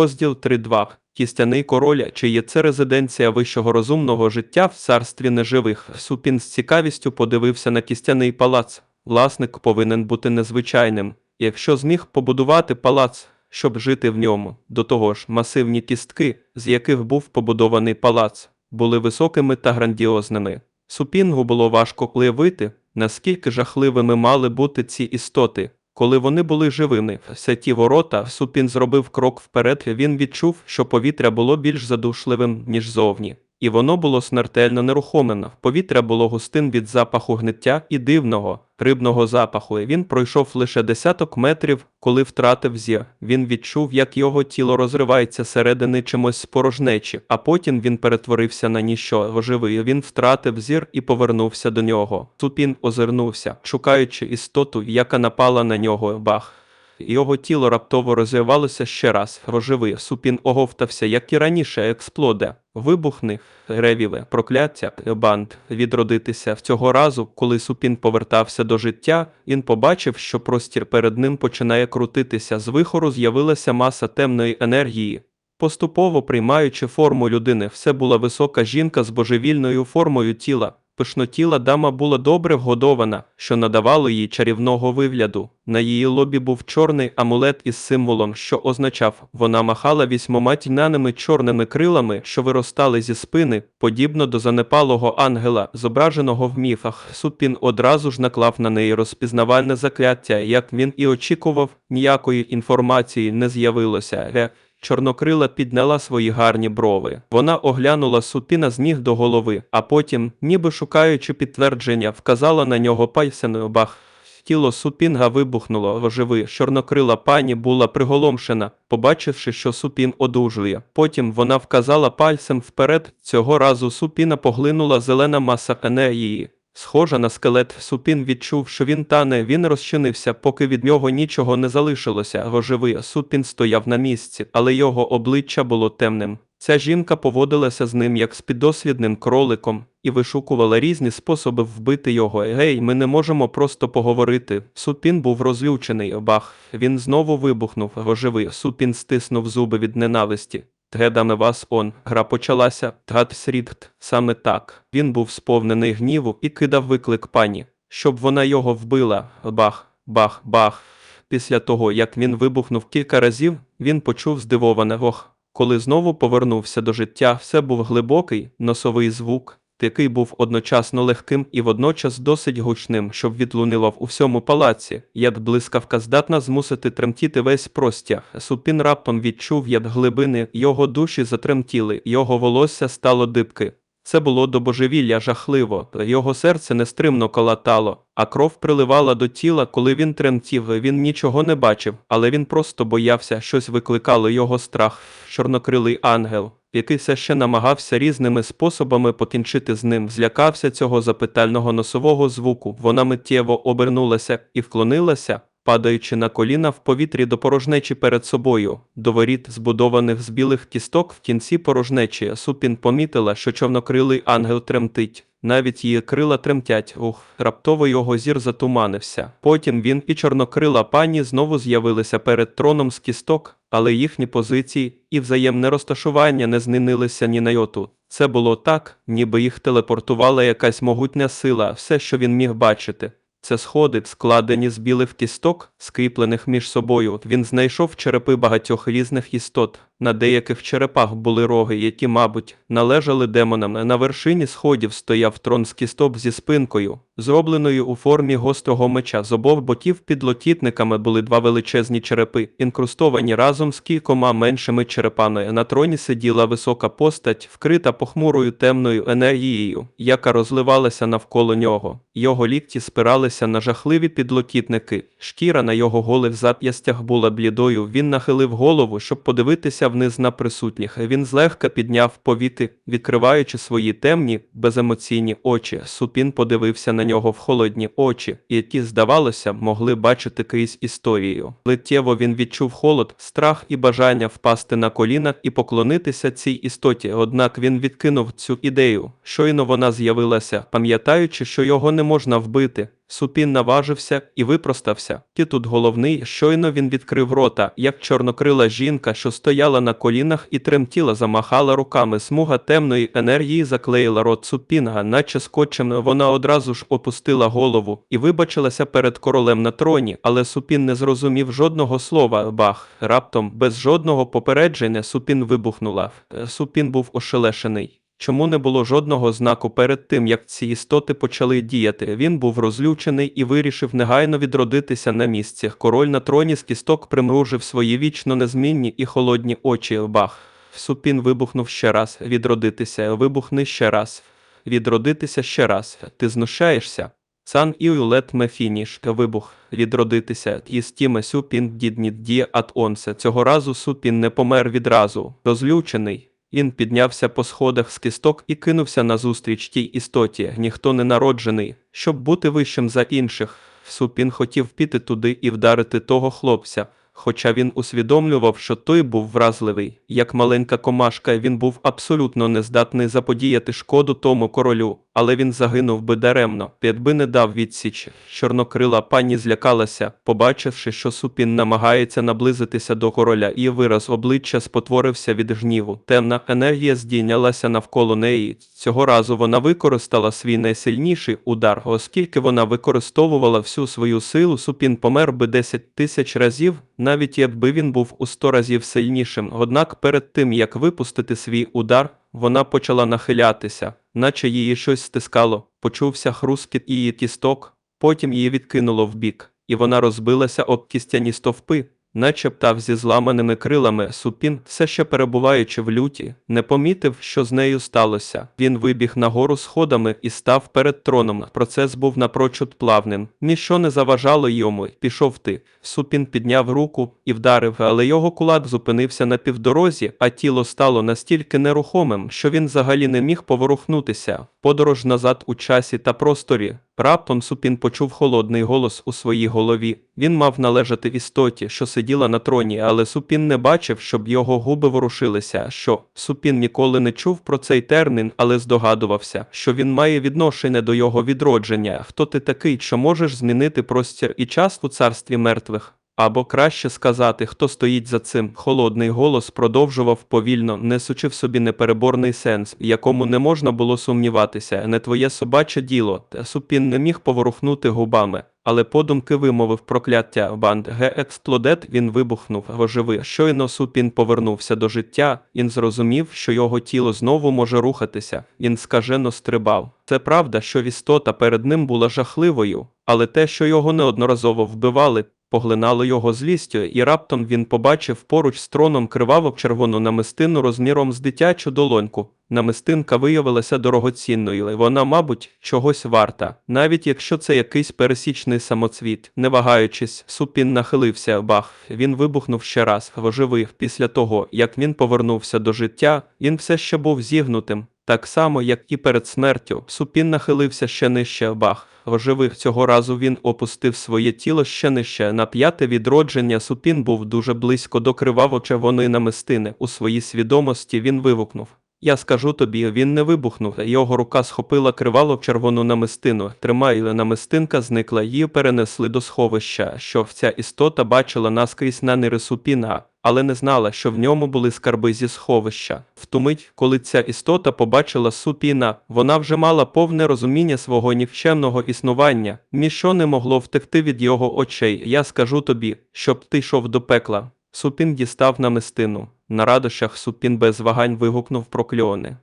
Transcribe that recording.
Розділ 3.2. Кістяний король, чи є це резиденція вищого розумного життя в царстві неживих. Супін з цікавістю подивився на кістяний палац. Власник повинен бути незвичайним. Якщо зміг побудувати палац, щоб жити в ньому, до того ж, масивні кістки, з яких був побудований палац, були високими та грандіозними. Супінгу було важко уявити, наскільки жахливими мали бути ці істоти. Коли вони були живими, все ті ворота, Супін зробив крок вперед, він відчув, що повітря було більш задушливим, ніж зовні. І воно було смертельно нерухомим. Повітря було густим від запаху гниття і дивного, рибного запаху. І Він пройшов лише десяток метрів, коли втратив зір. Він відчув, як його тіло розривається середини чимось порожнечі, а потім він перетворився на ніщо оживий. Він втратив зір і повернувся до нього. Супін озирнувся, шукаючи істоту, яка напала на нього. Бах. Його тіло раптово розвивалося ще раз. Рожевий супін оговтався, як і раніше, експлоде. Вибухни, ревіве, прокляття, банд, відродитися. Цього разу, коли супін повертався до життя, він побачив, що простір перед ним починає крутитися. З вихору з'явилася маса темної енергії. Поступово приймаючи форму людини, все була висока жінка з божевільною формою тіла. Пишнотіла дама була добре вгодована, що надавало їй чарівного вигляду. На її лобі був чорний амулет із символом, що означав, вона махала вісьмома тьмяними чорними крилами, що виростали зі спини, подібно до занепалого ангела, зображеного в міфах. Супін одразу ж наклав на неї розпізнавальне закляття, як він і очікував, ніякої інформації не з'явилося. Чорнокрила підняла свої гарні брови. Вона оглянула супіна з ніг до голови, а потім, ніби шукаючи підтвердження, вказала на нього пальцем бах. Тіло супінга вибухнуло воживи. Чорнокрила пані була приголомшена, побачивши, що супін одужує. Потім вона вказала пальцем вперед. Цього разу супіна поглинула зелена маса енергії. Схожа на скелет, супін відчув, що він тане, він розчинився, поки від нього нічого не залишилося. Гоживий супін стояв на місці, але його обличчя було темним. Ця жінка поводилася з ним як з піддослідним кроликом і вишукувала різні способи вбити його. Гей, ми не можемо просто поговорити. Супін був розлючений. Бах, він знову вибухнув. Гоживий супін стиснув зуби від ненависті. Тгедаме вас он, гра почалася, Тгадсрідт, саме так. Він був сповнений гніву і кидав виклик пані, щоб вона його вбила. Бах, бах, бах. Після того, як він вибухнув кілька разів, він почув здивоване гох. Коли знову повернувся до життя, все був глибокий, носовий звук, який був одночасно легким і водночас досить гучним, щоб відлунило в усьому палаці, як блискавка здатна змусити тремтіти весь простяг. Супін раптом відчув, як глибини його душі затремтіли, його волосся стало дибки. Це було до божевілля жахливо, його серце нестримно колотало, а кров приливала до тіла, коли він тремтів. Він нічого не бачив, але він просто боявся, щось викликало його страх. Чорнокрилий ангел, який все ще намагався різними способами покінчити з ним, злякався цього запитального носового звуку. Вона миттєво обернулася і вклонилася, падаючи на коліна в повітрі до порожнечі перед собою, до воріт, збудованих з білих кісток в кінці порожнечі. Супін помітила, що човнокрилий ангел тремтить. Навіть її крила тремтять. Ух, раптово його зір затуманився. Потім він і чорнокрила пані знову з'явилися перед троном з кісток, але їхні позиції і взаємне розташування не змінилися ні на йоту. Це було так, ніби їх телепортувала якась могутня сила, все, що він міг бачити. Це сходи, складені з білих кісток, скріплених між собою. Він знайшов черепи багатьох різних істот. На деяких черепах були роги, які, мабуть, належали демонам. На вершині сходів стояв трон з кісток зі спинкою, зробленою у формі гострого меча. З обох боків під лотітниками були два величезні черепи, інкрустовані разом з кількома меншими черепами. На троні сиділа висока постать, вкрита похмурою темною енергією, яка розливалася навколо нього. Його лікті спиралися на жахливі підлокітники. Шкіра на його голих зап'ястях була блідою. Він нахилив голову, щоб подивитися вниз на присутніх. Він злегка підняв повіти, відкриваючи свої темні, беземоційні очі. Супін подивився на нього в холодні очі, які, здавалося, могли бачити крізь історію. Литтєво він відчув холод, страх і бажання впасти на коліна і поклонитися цій істоті. Однак він відкинув цю ідею. Щойно вона з'явилася, пам'ятаючи, що його не можна вбити. Супін наважився і випростався. Ті тут головний, щойно він відкрив рота, як чорнокрила жінка, що стояла на колінах і тремтіла, замахала руками. Смуга темної енергії заклеїла рот Супінга, наче скотчем. Вона одразу ж опустила голову і вибачилася перед королем на троні, але Супін не зрозумів жодного слова. Бах, раптом, без жодного попередження, Супін вибухнула. Супін був ошелешений. Чому не було жодного знаку перед тим, як ці істоти почали діяти? Він був розлючений і вирішив негайно відродитися на місці. Король на троні з кісток примружив свої вічно незмінні і холодні очі. Бах. Супін вибухнув ще раз. Відродитися. Вибухни ще раз. Відродитися ще раз. Ти знущаєшся? Сан Іулет Мефініш, вибух, відродитися, і стіме Супін дідні ді ат онсе. Цього разу Супін не помер відразу. Розлючений. Він піднявся по сходах з кісток і кинувся назустріч тій істоті. Ніхто не народжений, щоб бути вищим за інших. Супін хотів піти туди і вдарити того хлопця. Хоча він усвідомлював, що той був вразливий, як маленька комашка, він був абсолютно нездатний заподіяти шкоду тому королю, але він загинув би даремно, якби не дав відсіч. Чорнокрила пані злякалася, побачивши, що Супін намагається наблизитися до короля, і вираз обличчя спотворився від гніву. Темна енергія здійнялася навколо неї. Цього разу вона використала свій найсильніший удар, оскільки вона використовувала всю свою силу, Супін помер би 10 тисяч разів, навіть якби він був у 100 разів сильнішим. Однак перед тим як випустити свій удар, вона почала нахилятися, наче її щось стискало, почувся хрускіт її кісток, потім її відкинуло вбік, і вона розбилася об кістяні стовпи, наче птах зі зламаними крилами. Супін, все ще перебуваючи в люті, не помітив, що з нею сталося. Він вибіг нагору сходами і став перед троном. Процес був напрочуд плавним. Ніщо не заважало йому. Пішов ти. Супін підняв руку і вдарив, але його кулак зупинився на півдорозі, а тіло стало настільки нерухомим, що він взагалі не міг поворухнутися. Подорож назад у часі та просторі. Раптом Супін почув холодний голос у своїй голові. Він мав належати істоті, що сиділа на троні, але Супін не бачив, щоб його губи ворушилися. Що Супін ніколи не чув про цей термін, але здогадувався, що він має відношення до його відродження. Хто ти такий, що можеш змінити простір і час у царстві мертвих? Або краще сказати, хто стоїть за цим. Холодний голос продовжував повільно, несучи в собі непереборний сенс, якому не можна було сумніватися. Не твоє собаче діло. Та Супін не міг поворухнути губами. Але подумки вимовив прокляття банд Ге експлодет він вибухнув оживи. Щойно Супін повернувся до життя, він зрозумів, що його тіло знову може рухатися. Він скажено стрибав. Це правда, що істота перед ним була жахливою, але те, що його неодноразово вбивали, поглинало його злістю, і раптом він побачив поруч з троном криваво червону намистину розміром з дитячу долоньку. Намистинка виявилася дорогоцінною, і вона, мабуть, чогось варта, навіть якщо це якийсь пересічний самоцвіт. Не вагаючись, Супін нахилився, бах, він вибухнув ще раз, оживив. Після того, як він повернувся до життя, він все ще був зігнутим. Так само, як і перед смертю, Супін нахилився ще нижче бах. Оживив цього разу він опустив своє тіло ще нижче. На п'яте відродження Супін був дуже близько до криваво-червоної намистини. У своїй свідомості він вигукнув. Я скажу тобі, він не вибухнув. Його рука схопила кривало червону намистину. Тримає намистинка зникла, її перенесли до сховища, що ця істота бачила наскрізь наміри Супіна, але не знала, що в ньому були скарби зі сховища. В ту мить, коли ця істота побачила Супіна, вона вже мала повне розуміння свого нікчемного існування. Ніщо не могло втекти від його очей. Я скажу тобі, щоб ти йшов до пекла. Супін дістав намистину. На радощах Супін без вагань вигукнув прокльони.